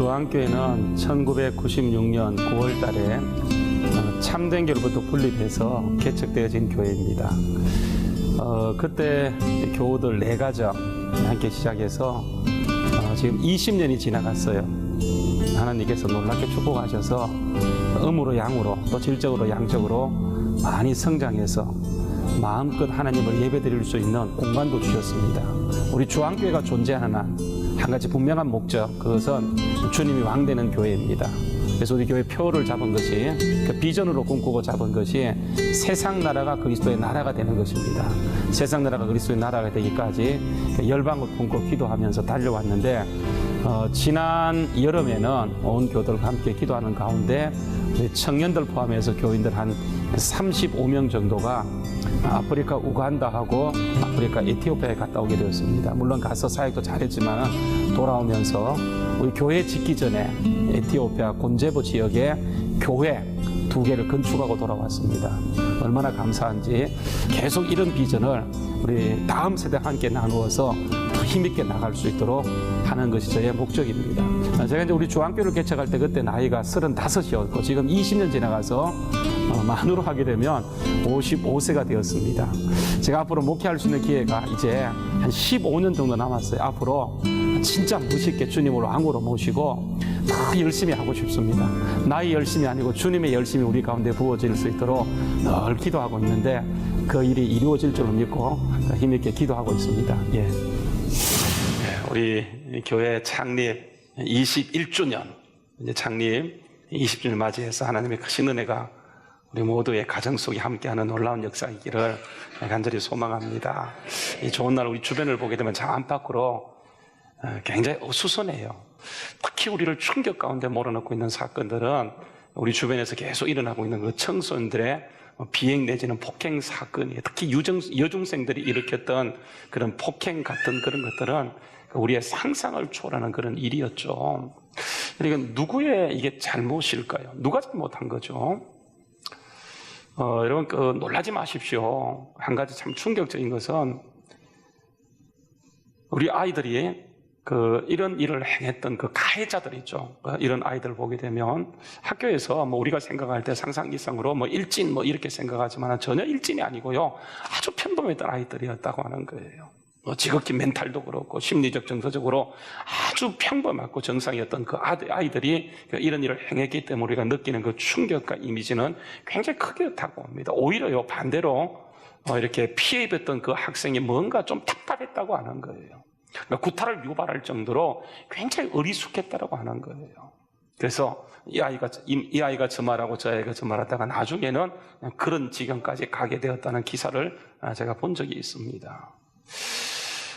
주한교회는 1996년 9월 달에 어, 참된 교로부터 분립해서 개척되어진 교회입니다. 어, 그때 교우들 네 가정 함께 시작해서 어, 지금 20년이 지나갔어요. 하나님께서 놀랍게 축복하셔서 음으로 양으로 또 질적으로 양적으로 많이 성장해서 마음껏 하나님을 예배드릴 수 있는 공간도 주셨습니다. 우리 주한교회가 존재하는 한, 한 가지 분명한 목적, 그것은 주님이 왕 되는 교회입니다. 그래서 우리 교회 표를 잡은 것이 그 비전으로 꿈꾸고 잡은 것이 세상 나라가 그리스도의 나라가 되는 것입니다. 세상 나라가 그리스도의 나라가 되기까지 그 열방을 품고 기도하면서 달려왔는데 어, 지난 여름에는 온 교들과 함께 기도하는 가운데 우리 청년들 포함해서 교인들 한 35명 정도가 아프리카 우간다하고 아프리카 에티오피아에 갔다 오게 되었습니다. 물론 가서 사역도 잘했지만 돌아오면서 우리 교회 짓기 전에 에티오피아 곤제보 지역에 교회 두 개를 건축하고 돌아왔습니다. 얼마나 감사한지 계속 이런 비전을 우리 다음 세대와 함께 나누어서 더 힘있게 나갈 수 있도록 하는 것이 저의 목적입니다. 제가 이제 우리 중학교를 개척할 때 그때 나이가 35이었고 지금 20년 지나가서 어, 만으로 하게 되면 55세가 되었습니다. 제가 앞으로 목회할 수 있는 기회가 이제 한 15년 정도 남았어요. 앞으로 진짜 멋있게 주님을 왕으로 모시고 더 열심히 하고 싶습니다. 나의 열심이 아니고 주님의 열심이 우리 가운데 부어질 수 있도록 늘 기도하고 있는데 그 일이 이루어질 줄을 믿고 힘있게 기도하고 있습니다. 예. 우리 교회 창립 21주년 이제 창립 20주년 맞이해서 하나님의 크신 은혜가 우리 모두의 가정 속에 함께하는 놀라운 역사이기를 간절히 소망합니다. 이 좋은 날 우리 주변을 보게 되면 장 안팎으로 어, 굉장히 어수선해요. 특히 우리를 충격 가운데 몰아넣고 있는 사건들은 우리 주변에서 계속 일어나고 있는 그 청소년들의 비행 내지는 폭행 사건이 특히 유정, 여중생들이 일으켰던 그런 폭행 같은 그런 것들은 우리의 상상을 초월하는 그런 일이었죠. 그러니까 누구의 이게 잘못일까요? 누가 잘못한 거죠? 어, 여러분 그 놀라지 마십시오. 한 가지 참 충격적인 것은 우리 아이들이 그 이런 일을 행했던 그 가해자들 있죠. 그 이런 아이들 보게 되면 학교에서 뭐 우리가 생각할 때 상상 이상으로 뭐 일진 뭐 이렇게 생각하지만 전혀 일진이 아니고요. 아주 평범했던 아이들이었다고 하는 거예요. 뭐 지극히 멘탈도 그렇고 심리적 정서적으로 아주 평범하고 정상이었던 그 아이들이 이런 일을 행했기 때문에 우리가 느끼는 그 충격과 이미지는 굉장히 크게 다고 합니다. 오히려요 반대로 어, 이렇게 피해 입었던 그 학생이 뭔가 좀 답답했다고 하는 거예요. 그러니까 구타를 유발할 정도로 굉장히 어리숙했다고 하는 거예요. 그래서 이 아이가 이, 이 아이가 저 말하고 저 아이가 저 말하다가 나중에는 그런 지경까지 가게 되었다는 기사를 아, 제가 본 적이 있습니다.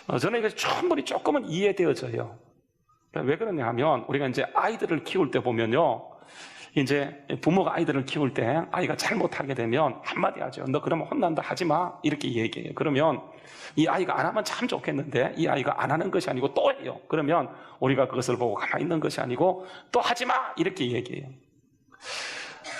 어, 저는 이게 충분히 조금은 이해되어져요. 왜 그러냐 하면 우리가 이제 아이들을 키울 때 보면요. 이제 부모가 아이들을 키울 때 아이가 잘못하게 되면 한마디 하죠. 너 그러면 혼난다 하지 마. 이렇게 얘기해요. 그러면 이 아이가 안 하면 참 좋겠는데 이 아이가 안 하는 것이 아니고 또 해요. 그러면 우리가 그것을 보고 가만히 있는 것이 아니고 또 하지 마. 이렇게 얘기해요.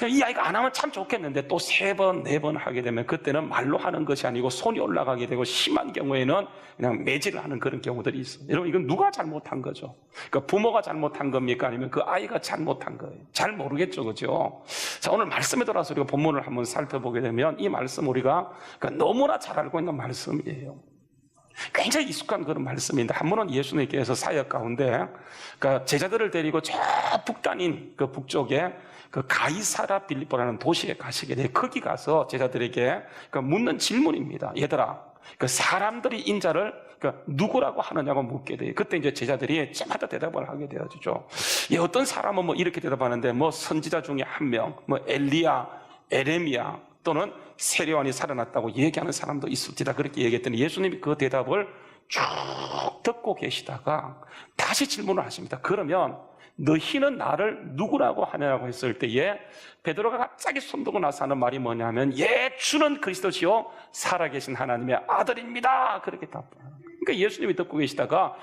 이 아이가 안 하면 참 좋겠는데 또 세 번, 네 번 하게 되면 그때는 말로 하는 것이 아니고 손이 올라가게 되고 심한 경우에는 그냥 매질을 하는 그런 경우들이 있어요. 여러분, 이건 누가 잘못한 거죠? 그러니까 부모가 잘못한 겁니까? 아니면 그 아이가 잘못한 거예요? 잘 모르겠죠. 그죠? 자, 오늘 말씀에 들어서 우리가 본문을 한번 살펴보게 되면 이 말씀 우리가 그러니까 너무나 잘 알고 있는 말씀이에요. 굉장히 익숙한 그런 말씀인데 한 번은 예수님께서 사역 가운데 그러니까 제자들을 데리고 저 북단인 그 북쪽에 그 가이사라 빌리포라는 도시에 가시게 돼 거기 가서 제자들에게 그 묻는 질문입니다. 얘들아, 그 사람들이 인자를 그 누구라고 하느냐고 묻게 돼요. 그때 이제 제자들이 저마다 대답을 하게 되어지죠. 예, 어떤 사람은 뭐 이렇게 대답하는데 뭐 선지자 중에 한 명, 뭐 엘리야, 에레미야 또는 세례원이 살아났다고 얘기하는 사람도 있을지다 그렇게 얘기했더니 예수님이 그 대답을 쭉 듣고 계시다가 다시 질문을 하십니다. 그러면 너희는 나를 누구라고 하냐고 했을 때에 베드로가 갑자기 손들고 나서 하는 말이 뭐냐면 예 주는 그리스도시요 살아계신 하나님의 아들입니다. 그렇게 답합니다 그러니까 예수님이 듣고 계시다가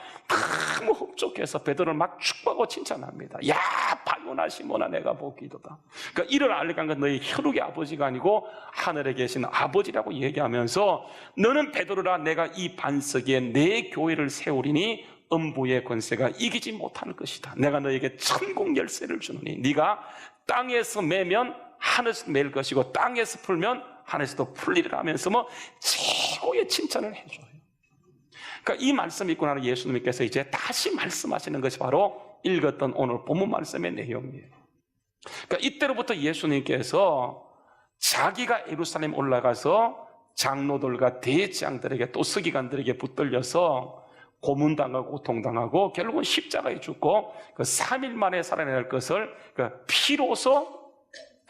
너무 흡족해서 베드로를 막 축복하고 칭찬합니다. 야 바요나 시모나 내가 보기도다. 그러니까 이를 알리간 건 너희 혈육의 아버지가 아니고 하늘에 계신 아버지라고 얘기하면서 너는 베드로라 내가 이 반석에 내 교회를 세우리니 음부의 권세가 이기지 못할 것이다. 내가 너에게 천국 열쇠를 주노니 네가 땅에서 매면 하늘에서 맬 것이고 땅에서 풀면 하늘에서도 풀리리라 하면서 뭐 최고의 칭찬을 해줘요. 그러니까 이 말씀 읽고 나서 예수님께서 이제 다시 말씀하시는 것이 바로 읽었던 오늘 본문 말씀의 내용이에요. 그러니까 이때로부터 예수님께서 자기가 예루살렘 올라가서 장로들과 대지장들에게 또 서기관들에게 붙들려서 고문당하고 고통당하고 결국은 십자가에 죽고 그 3일 만에 살아낼 것을 그 피로서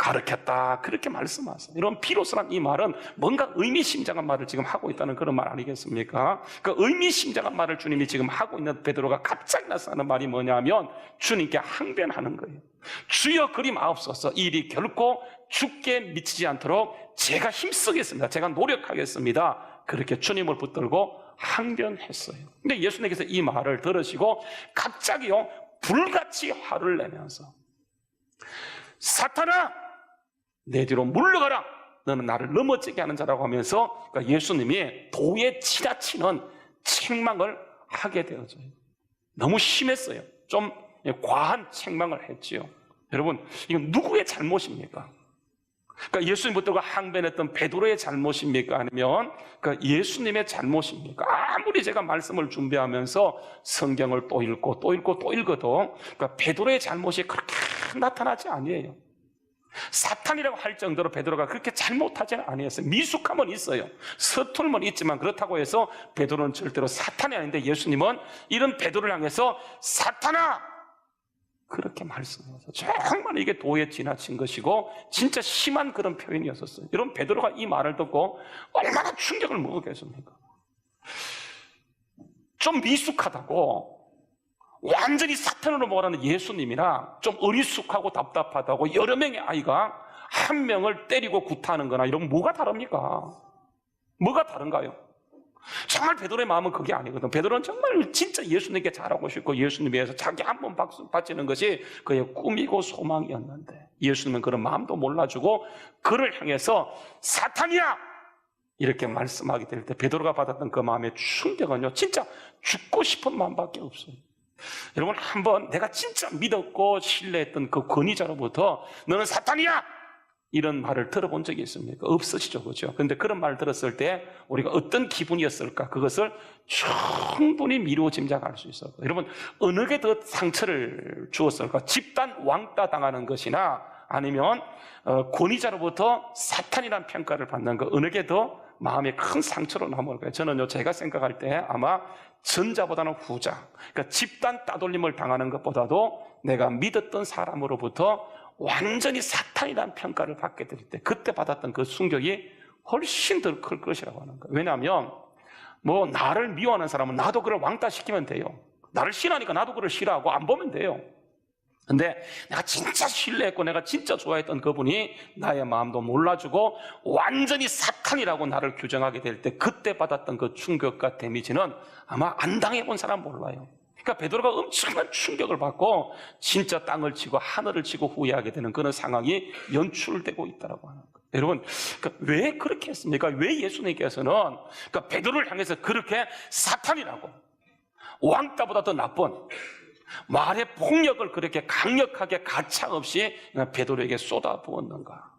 가르쳤다 그렇게 말씀하세요. 이런 피로서란 이 말은 뭔가 의미심장한 말을 지금 하고 있다는 그런 말 아니겠습니까? 그 의미심장한 말을 주님이 지금 하고 있는 베드로가 갑자기 나서는 말이 뭐냐면 주님께 항변하는 거예요. 주여 그리 마옵소서 이 일이 결코 죽게 미치지 않도록 제가 힘쓰겠습니다. 제가 노력하겠습니다. 그렇게 주님을 붙들고 항변했어요. 근데 예수님께서 이 말을 들으시고 갑자기요 불같이 화를 내면서 사탄아 내 뒤로 물러가라 너는 나를 넘어지게 하는 자라고 하면서 그러니까 예수님이 도에 지나치는 책망을 하게 되어져요. 너무 심했어요. 좀 과한 책망을 했지요. 여러분, 이건 누구의 잘못입니까? 그러니까 예수님 붙들고 항변했던 베드로의 잘못입니까? 아니면 그러니까 예수님의 잘못입니까? 아무리 제가 말씀을 준비하면서 성경을 또 읽고 또 읽고 또 읽어도 그러니까 베드로의 잘못이 그렇게 나타나지 아니에요. 사탄이라고 할 정도로 베드로가 그렇게 잘못하지는 아니었어요. 미숙함은 있어요. 서툴면 있지만 그렇다고 해서 베드로는 절대로 사탄이 아닌데 예수님은 이런 베드로를 향해서 사탄아 그렇게 말씀하셔서 정말 이게 도에 지나친 것이고 진짜 심한 그런 표현이었었어요. 여러분 베드로가 이 말을 듣고 얼마나 충격을 먹었겠습니까? 좀 미숙하다고 완전히 사탄으로 몰아는 예수님이나 좀 어리숙하고 답답하다고 여러 명의 아이가 한 명을 때리고 구타하는 거나 이런 뭐가 다릅니까? 뭐가 다른가요? 정말 베드로의 마음은 그게 아니거든. 베드로는 정말 진짜 예수님께 잘하고 싶고 예수님 위해서 자기 한 번 박수 바치는 것이 그의 꿈이고 소망이었는데 예수님은 그런 마음도 몰라주고 그를 향해서 사탄이야! 이렇게 말씀하게 될 때 베드로가 받았던 그 마음의 충격은요 진짜 죽고 싶은 마음밖에 없어요. 여러분 한번 내가 진짜 믿었고 신뢰했던 그 권위자로부터 너는 사탄이야! 이런 말을 들어본 적이 있습니까? 없으시죠, 그죠? 근데 그런 말을 들었을 때 우리가 어떤 기분이었을까? 그것을 충분히 미루어 짐작할 수 있어요. 여러분, 어느 게 더 상처를 주었을까? 집단 왕따 당하는 것이나 아니면 어, 권위자로부터 사탄이란 평가를 받는 것 어느 게 더 마음에 큰 상처로 남을까요? 저는요, 제가 생각할 때 아마 전자보다는 후자. 그러니까 집단 따돌림을 당하는 것보다도 내가 믿었던 사람으로부터 완전히 사탄이라는 평가를 받게 될 때 그때 받았던 그 충격이 훨씬 더 클 것이라고 하는 거예요. 왜냐하면 뭐 나를 미워하는 사람은 나도 그를 왕따시키면 돼요. 나를 싫어하니까 나도 그를 싫어하고 안 보면 돼요. 근데 내가 진짜 신뢰했고 내가 진짜 좋아했던 그분이 나의 마음도 몰라주고 완전히 사탄이라고 나를 규정하게 될 때 그때 받았던 그 충격과 데미지는 아마 안 당해본 사람 몰라요. 그러니까 베드로가 엄청난 충격을 받고 진짜 땅을 치고 하늘을 치고 후회하게 되는 그런 상황이 연출되고 있다고 하는 거예요. 여러분, 그러니까 왜 그렇게 했습니까? 왜 예수님께서는 그러니까 베드로를 향해서 그렇게 사탄이라고 왕따보다 더 나쁜 말의 폭력을 그렇게 강력하게 가차없이 베드로에게 쏟아부었는가?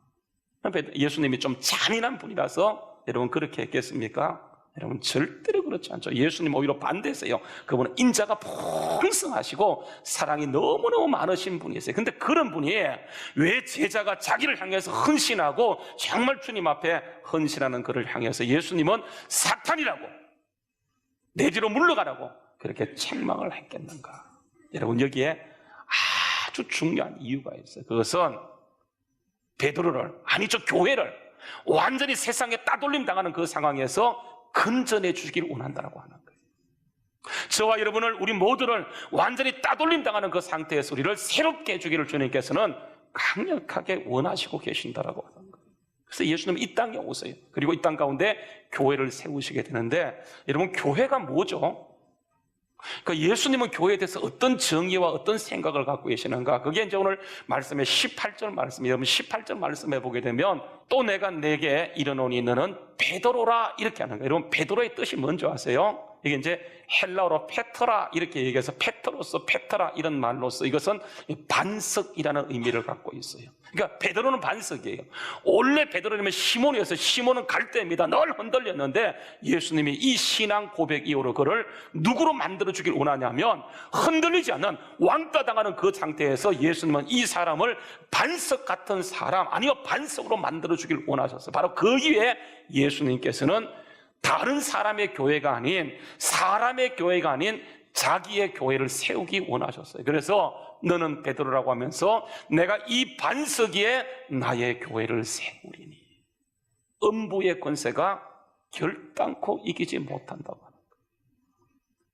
예수님이 좀 잔인한 분이라서 여러분 그렇게 했겠습니까? 여러분 절대로 그렇지 않죠. 예수님 오히려 반대세요. 그분은 인자가 풍성하시고 사랑이 너무너무 많으신 분이세요. 근데 그런 분이 왜 제자가 자기를 향해서 헌신하고 정말 주님 앞에 헌신하는 그를 향해서 예수님은 사탄이라고 내 뒤로 물러가라고 그렇게 책망을 했겠는가? 여러분 여기에 아주 중요한 이유가 있어요. 그것은 베드로를 아니죠 교회를 완전히 세상에 따돌림 당하는 그 상황에서 근전해 주시길 원한다라고 하는 거예요. 저와 여러분을 우리 모두를 완전히 따돌림 당하는 그 상태에서 우리를 새롭게 해주기를 주님께서는 강력하게 원하시고 계신다라고 하는 거예요. 그래서 예수님은 이 땅에 오세요. 그리고 이 땅 가운데 교회를 세우시게 되는데 여러분 교회가 뭐죠? 그러니까 예수님은 교회에 대해서 어떤 정의와 어떤 생각을 갖고 계시는가? 그게 이제 오늘 말씀의 18절 말씀, 여러분 18절 말씀해 보게 되면 또 내가 내게 이르노니 너는 베드로라 이렇게 하는 거예요. 여러분 베드로의 뜻이 뭔지 아세요? 이게 이제 헬라어로 페트라 이렇게 얘기해서 페트로스, 페트라 이런 말로서 이것은 반석이라는 의미를 갖고 있어요. 그러니까 베드로는 반석이에요. 원래 베드로님은 시몬이어서 시몬은 갈대입니다. 늘 흔들렸는데 예수님이 이 신앙 고백 이후로 그를 누구로 만들어 주길 원하냐면 흔들리지 않는 왕따 당하는 그 상태에서 예수님은 이 사람을 반석 같은 사람 아니요 반석으로 만들어 주길 원하셨어요. 바로 그 이후에 예수님께서는 다른 사람의 교회가 아닌 사람의 교회가 아닌 자기의 교회를 세우기 원하셨어요. 그래서 너는 베드로라고 하면서 내가 이 반석 위에 나의 교회를 세우리니 음부의 권세가 결단코 이기지 못한다고 하는 거예요.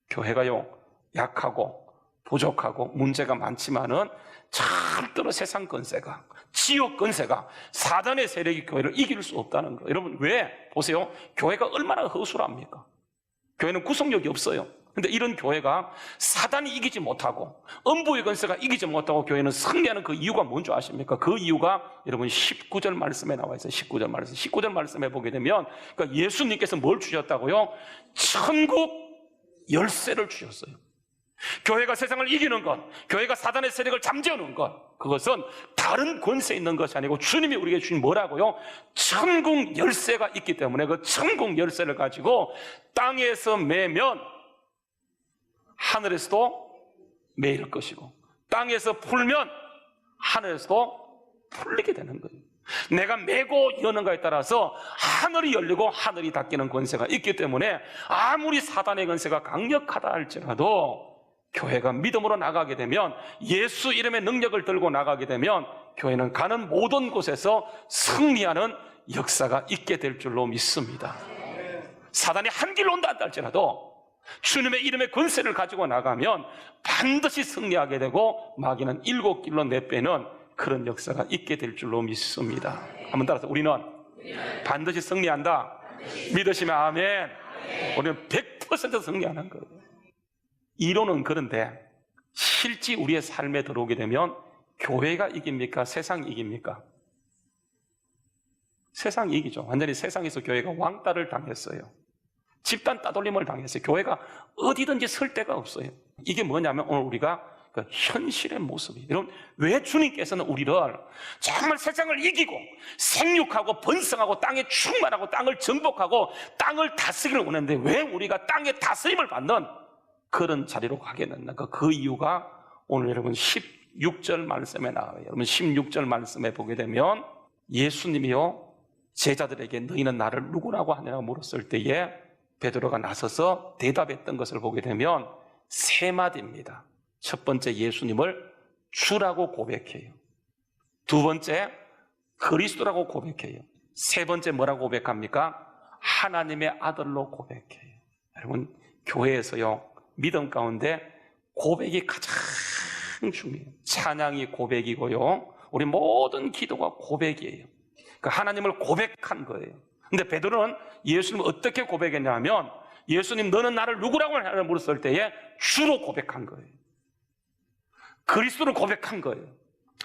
교회가요 약하고 부족하고 문제가 많지만은 절대로 세상 권세가 지옥 권세가 사단의 세력이 교회를 이길 수 없다는 거예요. 여러분 왜 보세요? 교회가 얼마나 허술합니까? 교회는 구성력이 없어요. 근데 이런 교회가 사단이 이기지 못하고 음부의 권세가 이기지 못하고 교회는 승리하는 그 이유가 뭔지 아십니까? 그 이유가 여러분 19절 말씀에 나와 있어요. 19절 말씀. 19절 말씀에 보게 되면 그러니까 예수님께서 뭘 주셨다고요? 천국 열쇠를 주셨어요. 교회가 세상을 이기는 것, 교회가 사단의 세력을 잠재우는 것, 그것은 다른 권세 있는 것이 아니고 주님이 우리에게 주신 뭐라고요? 천국 열쇠가 있기 때문에 그 천국 열쇠를 가지고 땅에서 매면 하늘에서도 매일 것이고 땅에서 풀면 하늘에서도 풀리게 되는 거예요. 내가 메고 여는가에 따라서 하늘이 열리고 하늘이 닫히는 권세가 있기 때문에 아무리 사단의 권세가 강력하다 할지라도 교회가 믿음으로 나가게 되면 예수 이름의 능력을 들고 나가게 되면 교회는 가는 모든 곳에서 승리하는 역사가 있게 될 줄로 믿습니다. 사단이 한 길로 온다 할지라도 주님의 이름의 권세를 가지고 나가면 반드시 승리하게 되고 마귀는 일곱 길로 내빼는 그런 역사가 있게 될 줄로 믿습니다. 한번 따라서 우리는 반드시 승리한다. 믿으시면 아멘. 우리는 100% 승리하는 거예요. 이론은 그런데 실제 우리의 삶에 들어오게 되면 교회가 이깁니까? 세상이 이깁니까? 세상이 이기죠. 완전히 세상에서 교회가 왕따를 당했어요. 집단 따돌림을 당했어요. 교회가 어디든지 설 데가 없어요. 이게 뭐냐면 오늘 우리가 그 현실의 모습이. 여러분, 왜 주님께서는 우리를 정말 세상을 이기고 생육하고 번성하고 땅에 충만하고 땅을 정복하고 땅을 다스기를 원하는데 왜 우리가 땅의 다스림을 받는 그런 자리로 가게 됐는가? 그 이유가 오늘 여러분 16절 말씀에 나와요. 여러분 16절 말씀에 보게 되면 예수님이요 제자들에게 너희는 나를 누구라고 하느냐고 물었을 때에 베드로가 나서서 대답했던 것을 보게 되면 세 마디입니다. 첫 번째 예수님을 주라고 고백해요. 두 번째 그리스도라고 고백해요. 세 번째 뭐라고 고백합니까? 하나님의 아들로 고백해요. 여러분 교회에서요 믿음 가운데 고백이 가장 중요해요. 찬양이 고백이고요. 우리 모든 기도가 고백이에요. 그 하나님을 고백한 거예요. 근데 베드로는 예수님을 어떻게 고백했냐면 예수님 너는 나를 누구라고 하냐 물었을 때에 주로 고백한 거예요. 그리스도를 고백한 거예요.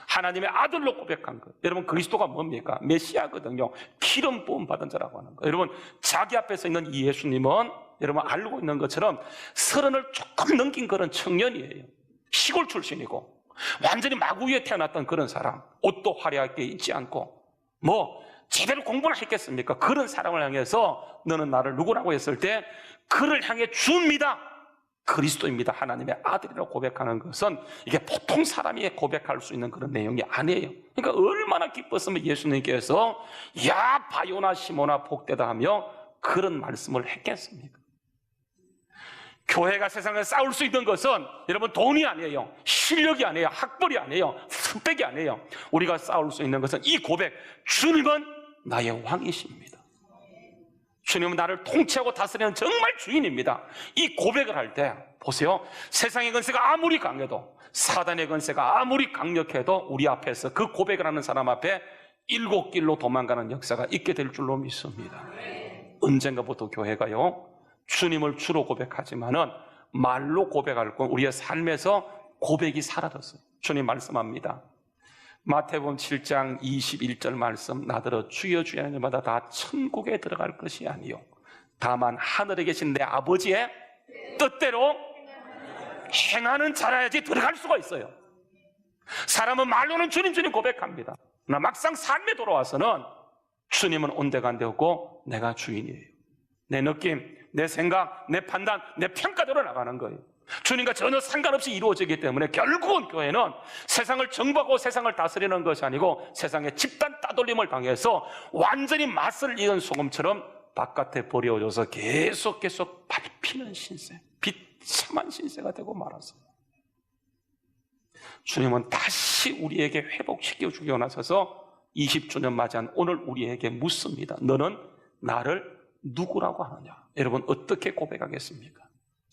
하나님의 아들로 고백한 거예요. 여러분 그리스도가 뭡니까? 메시아거든요. 기름 부음 받은 자라고 하는 거예요. 여러분 자기 앞에서 있는 이 예수님은 여러분 알고 있는 것처럼 서른을 조금 넘긴 그런 청년이에요. 시골 출신이고 완전히 마구위에 태어났던 그런 사람. 옷도 화려하게 입지 않고 뭐 제대로 공부를 했겠습니까? 그런 사람을 향해서 너는 나를 누구라고 했을 때 그를 향해 줍니다. 그리스도입니다. 하나님의 아들이라고 고백하는 것은 이게 보통 사람이 고백할 수 있는 그런 내용이 아니에요. 그러니까 얼마나 기뻤으면 예수님께서 야 바요나 시모나 복되다 하며 그런 말씀을 했겠습니까? 교회가 세상에 싸울 수 있는 것은 여러분 돈이 아니에요. 실력이 아니에요. 학벌이 아니에요. 스펙이 아니에요. 우리가 싸울 수 있는 것은 이 고백. 주님은 나의 왕이십니다. 주님은 나를 통치하고 다스리는 정말 주인입니다. 이 고백을 할 때 보세요. 세상의 건세가 아무리 강해도 사단의 건세가 아무리 강력해도 우리 앞에서 그 고백을 하는 사람 앞에 일곱 길로 도망가는 역사가 있게 될 줄로 믿습니다. 언젠가부터 교회가요. 주님을 주로 고백하지만은 말로 고백할 건 우리의 삶에서 고백이 사라졌어요. 주님 말씀합니다. 마태복음 7장 21절 말씀 나더러 주여 주여 하는 자마다 다 천국에 들어갈 것이 아니요 다만 하늘에 계신 내 아버지의 뜻대로 행하는 자라야지 들어갈 수가 있어요. 사람은 말로는 주님 주님 고백합니다. 그러나 막상 삶에 돌아와서는 주님은 온데간데 없고 내가 주인이에요. 내 느낌, 내 생각, 내 판단, 내 평가대로 나가는 거예요. 주님과 전혀 상관없이 이루어지기 때문에 결국은 교회는 세상을 정복하고 세상을 다스리는 것이 아니고 세상의 집단 따돌림을 당해서 완전히 맛을 잃은 소금처럼 바깥에 버려져서 계속 계속 밟히는 신세, 비참한 신세가 되고 말았어요. 주님은 다시 우리에게 회복시켜 주기 원하셔서 20주년 맞이한 오늘 우리에게 묻습니다. 너는 나를 누구라고 하느냐? 여러분 어떻게 고백하겠습니까?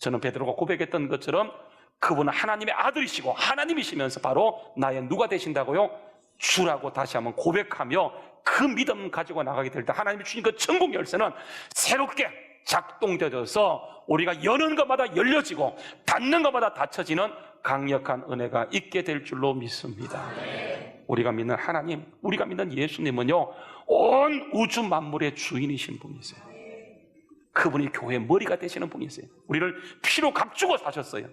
저는 베드로가 고백했던 것처럼 그분은 하나님의 아들이시고 하나님이시면서 바로 나의 누가 되신다고요? 주라고 다시 한번 고백하며 그 믿음 가지고 나가게 될 때 하나님이 주신 그 천국 열쇠는 새롭게 작동되어서 우리가 여는 것마다 열려지고 닫는 것마다 닫혀지는 강력한 은혜가 있게 될 줄로 믿습니다. 우리가 믿는 하나님, 우리가 믿는 예수님은요, 온 우주 만물의 주인이신 분이세요. 그분이 교회 머리가 되시는 분이세요. 우리를 피로 값주고 사셨어요.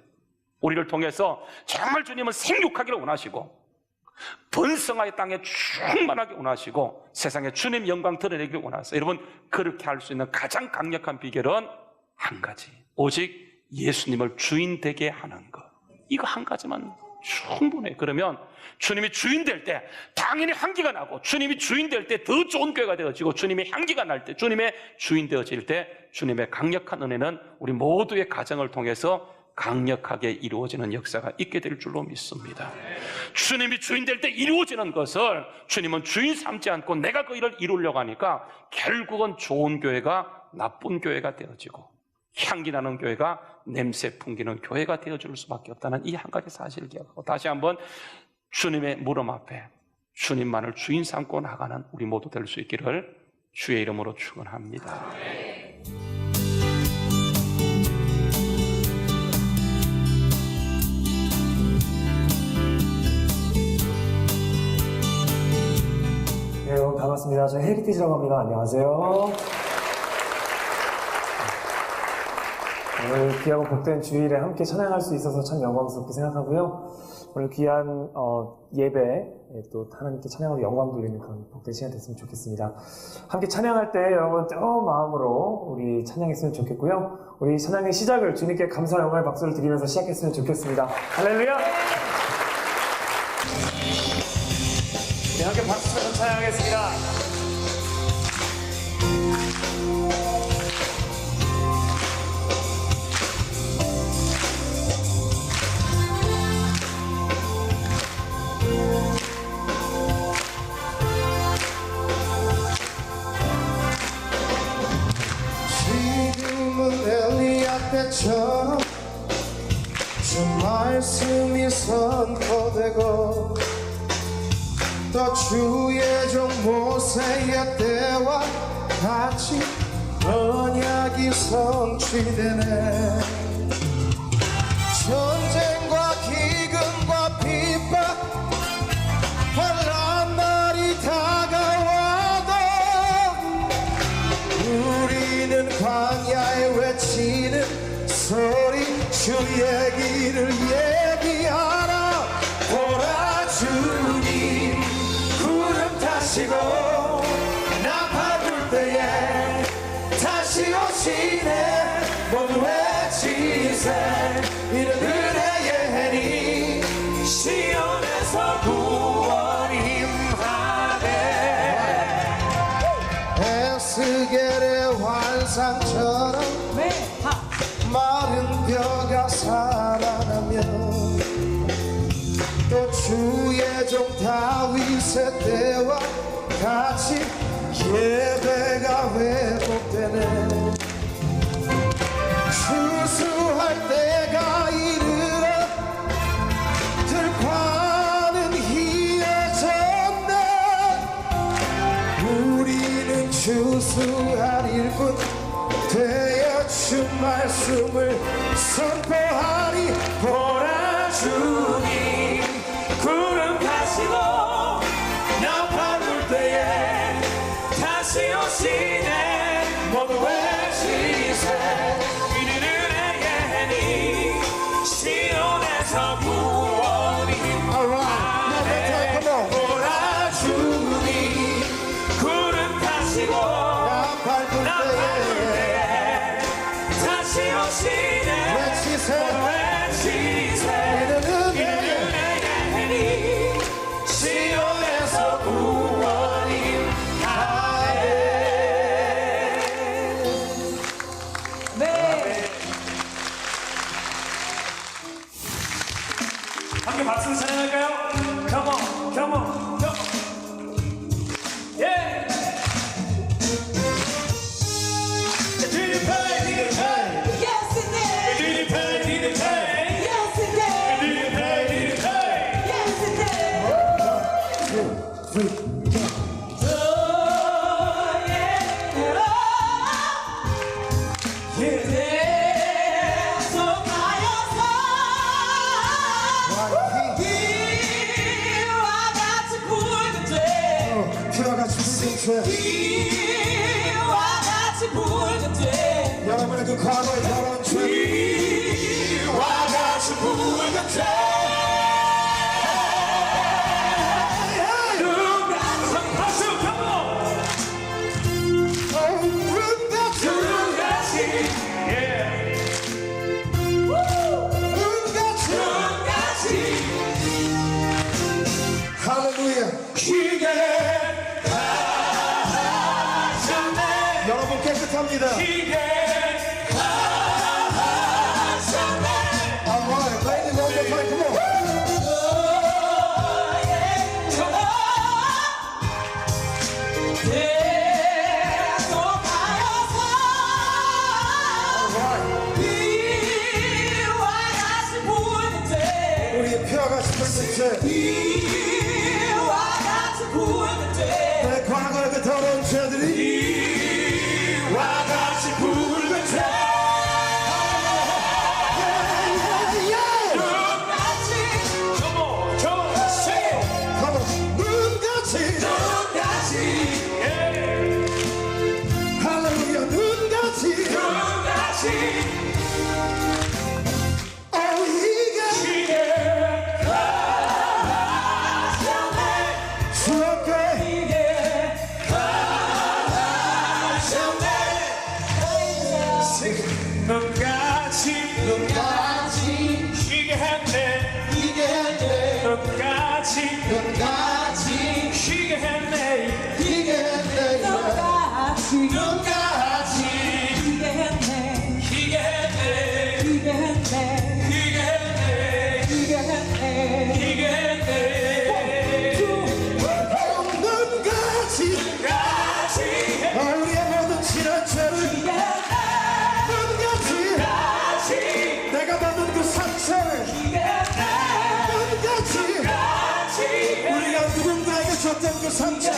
우리를 통해서 정말 주님은 생육하기를 원하시고, 번성하의 땅에 충만하게 원하시고, 세상에 주님 영광 드러내기를 원하세요. 여러분, 그렇게 할 수 있는 가장 강력한 비결은 한 가지. 오직 예수님을 주인 되게 하는 것. 이거 한 가지만 충분해. 그러면 주님이 주인 될 때 당연히 향기가 나고 주님이 주인 될 때 더 좋은 교회가 되어지고 주님의 향기가 날 때 주님의 주인 되어질 때 주님의 강력한 은혜는 우리 모두의 가정을 통해서 강력하게 이루어지는 역사가 있게 될 줄로 믿습니다. 주님이 주인 될 때 이루어지는 것을 주님은 주인 삼지 않고 내가 그 일을 이루려고 하니까 결국은 좋은 교회가 나쁜 교회가 되어지고 향기 나는 교회가 냄새 풍기는 교회가 되어줄 수밖에 없다는 이 한 가지 사실을 기억하고 다시 한번 주님의 무릎 앞에 주님만을 주인 삼고 나가는 우리 모두 될 수 있기를 주의 이름으로 축원합니다. 네, 여러분 반갑습니다. 저는 헤리티지라고 합니다. 안녕하세요. 오늘 귀하고 복된 주일에 함께 찬양할 수 있어서 참 영광스럽게 생각하고요. 오늘 귀한 어, 예배 예, 또 하나님께 찬양으로 영광 돌리는 그런 복된 시간 됐으면 좋겠습니다. 함께 찬양할 때 여러분 뜨거운 마음으로 우리 찬양했으면 좋겠고요. 우리 찬양의 시작을 주님께 감사 영광의 박수를 드리면서 시작했으면 좋겠습니다. 할렐루야! 때처럼 주 말씀이 선포되고 또 주의 종 모세의 때와 같이 언약이 성취되네 주의 길을 예비하라. 보라 주님. 구름 타시고 나팔 불 때에 다시 오시네. 모두 외치세 이는 다윗의 때와 같이 예배가 회복되네. 추수할 때가 이르러 들판은 희어졌네. 우리는 추수할 일꾼 되어 주 말씀을 선포 喂。 그 상처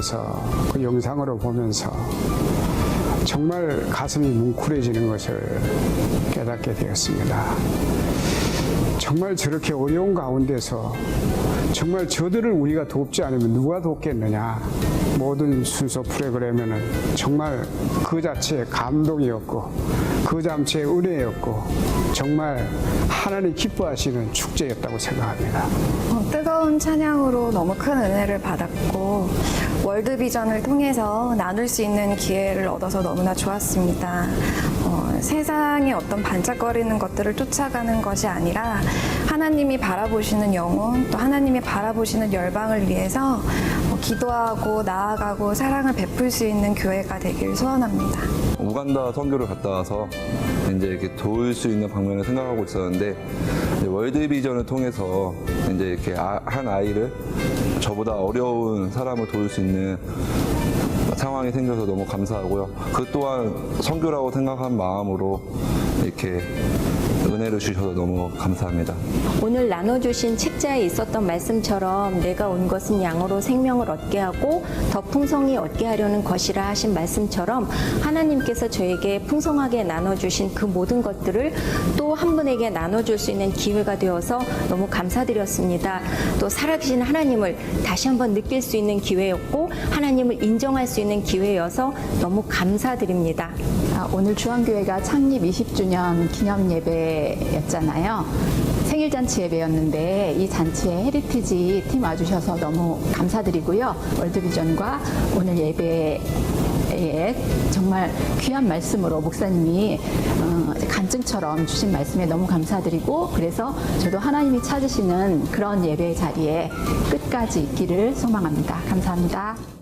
통해서 그 영상으로 보면서 정말 가슴이 뭉클해지는 것을 깨닫게 되었습니다. 정말 저렇게 어려운 가운데서 정말 저들을 우리가 돕지 않으면 누가 돕겠느냐. 모든 순서 프로그램에는 정말 그 자체의 감동이었고 그 자체의 은혜였고 정말 하나님 기뻐하시는 축제였다고 생각합니다. 어, 뜨거운 찬양으로 너무 큰 은혜를 받았고 월드비전을 통해서 나눌 수 있는 기회를 얻어서 너무나 좋았습니다. 어, 세상의 어떤 반짝거리는 것들을 쫓아가는 것이 아니라 하나님이 바라보시는 영혼 또 하나님이 바라보시는 열방을 위해서 어, 기도하고 나아가고 사랑을 베풀 수 있는 교회가 되길 소원합니다. 우간다 선교를 갔다 와서 이제 이렇게 도울 수 있는 방면을 생각하고 있었는데 월드비전을 통해서 이제 이렇게 아- 한 아이를 저보다 어려운 사람을 도울 수 있는 상황이 생겨서 너무 감사하고요. 그 또한 선교라고 생각한 마음으로 이렇게 은혜를 주셔서 너무 감사합니다. 오늘 나눠주신 책자에 있었던 말씀처럼 내가 온 것은 양으로 생명을 얻게 하고 더 풍성히 얻게 하려는 것이라 하신 말씀처럼 하나님께서 저에게 풍성하게 나눠주신 그 모든 것들을 또 한 분에게 나눠줄 수 있는 기회가 되어서 너무 감사드렸습니다. 또 살아계신 하나님을 다시 한번 느낄 수 있는 기회였고 하나님을 인정할 수 있는 기회여서 너무 감사드립니다. 아, 오늘 중앙교회가 창립 20주년 기념 예배였잖아요. 생일 잔치 예배였는데 이 잔치에 헤리티지 팀 와주셔서 너무 감사드리고요. 월드비전과 오늘 예배에 정말 귀한 말씀으로 목사님이 어, 간증처럼 주신 말씀에 너무 감사드리고 그래서 저도 하나님이 찾으시는 그런 예배 자리에 끝까지 있기를 소망합니다. 감사합니다.